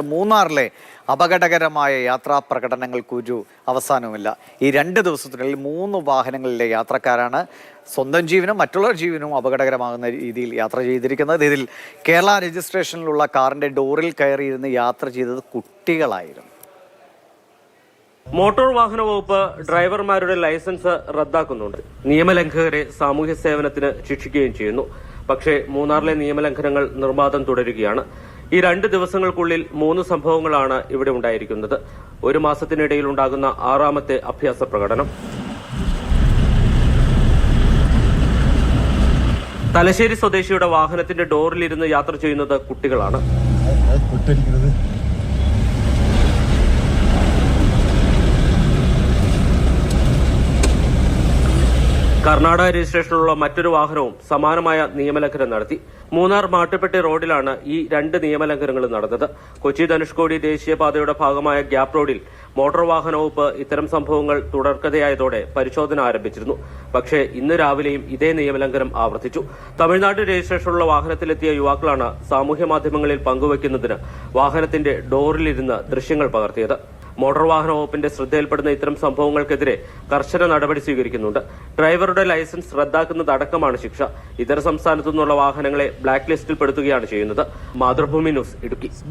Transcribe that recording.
മൂന്നാറിലെ അപകടകരമായ യാത്രാ പ്രകടനങ്ങൾക്കൊരു അവസാനവുമില്ല. ഈ രണ്ട് ദിവസത്തിനുള്ളിൽ മൂന്ന് വാഹനങ്ങളിലെ യാത്രക്കാരാണ് സ്വന്തം ജീവനും മറ്റുള്ളവർ ജീവനും അപകടകരമാകുന്ന രീതിയിൽ യാത്ര ചെയ്തിരിക്കുന്നത്. ഇതിൽ കേരള രജിസ്ട്രേഷനിലുള്ള കാറിന്റെ ഡോറിൽ കയറിയിരുന്ന് യാത്ര ചെയ്തത് കുട്ടികളായിരുന്നു. മോട്ടോർ വാഹന വകുപ്പ് ഡ്രൈവർമാരുടെ ലൈസൻസ് റദ്ദാക്കുന്നുണ്ട്. നിയമലംഘകരെ സാമൂഹ്യ സേവനത്തിന് ശിക്ഷിക്കുകയും ചെയ്യുന്നു. പക്ഷേ മൂന്നാറിലെ നിയമലംഘനങ്ങൾ നിർബാധം തുടരുകയാണ്. ഈ രണ്ട് ദിവസങ്ങൾക്കുള്ളിൽ മൂന്ന് സംഭവങ്ങളാണ് ഇവിടെ ഉണ്ടായിരിക്കുന്നത്. ഒരു മാസത്തിനിടയിൽ ഉണ്ടാകുന്ന ആറാമത്തെ അഭ്യാസ പ്രകടനം. തലശ്ശേരി സ്വദേശിയുടെ വാഹനത്തിന്റെ ഡോറിലിരുന്ന് യാത്ര ചെയ്യുന്നത് കുട്ടികളാണ്. കർണാടക രജിസ്ട്രേഷനിലുള്ള മറ്റൊരു വാഹനവും സമാനമായ നിയമലംഘനം നടത്തി. മൂന്നാർ മാട്ടുപ്പെട്ടി റോഡിലാണ് ഈ രണ്ട് നിയമലംഘനങ്ങളും നടന്നത്. കൊച്ചി ധനുഷ്കോടി ദേശീയപാതയുടെ ഭാഗമായ ഗ്യാപ് റോഡിൽ മോട്ടോർ വാഹന വകുപ്പ് ഇത്തരം സംഭവങ്ങൾ തുടർക്കഥയായതോടെ പരിശോധന ആരംഭിച്ചിരുന്നു. പക്ഷേ ഇന്ന് രാവിലെയും ഇതേ നിയമലംഘനം ആവർത്തിച്ചു. തമിഴ്നാട് രജിസ്ട്രേഷനുള്ള വാഹനത്തിലെത്തിയ യുവാക്കളാണ് സാമൂഹ്യ മാധ്യമങ്ങളിൽ പങ്കുവയ്ക്കുന്നതിന് വാഹനത്തിന്റെ ഡോറിലിരുന്ന് ദൃശ്യങ്ങൾ പകർത്തിയത്. മോട്ടോർ വാഹന വകുപ്പിന്റെ ശ്രദ്ധയിൽപ്പെടുന്ന ഇത്തരം സംഭവങ്ങൾക്കെതിരെ കർശന നടപടി സ്വീകരിക്കുന്നുണ്ട്. ഡ്രൈവറുടെ ലൈസൻസ് റദ്ദാക്കുന്നതടക്കമാണ് ശിക്ഷ. ഇതര സംസ്ഥാനത്തു നിന്നുള്ള വാഹനങ്ങളെ ബ്ലാക്ക് ലിസ്റ്റിൽ പെടുത്തുകയാണ് ചെയ്യുന്നത്. മാതൃഭൂമി ന്യൂസ് ഇടുക്കി.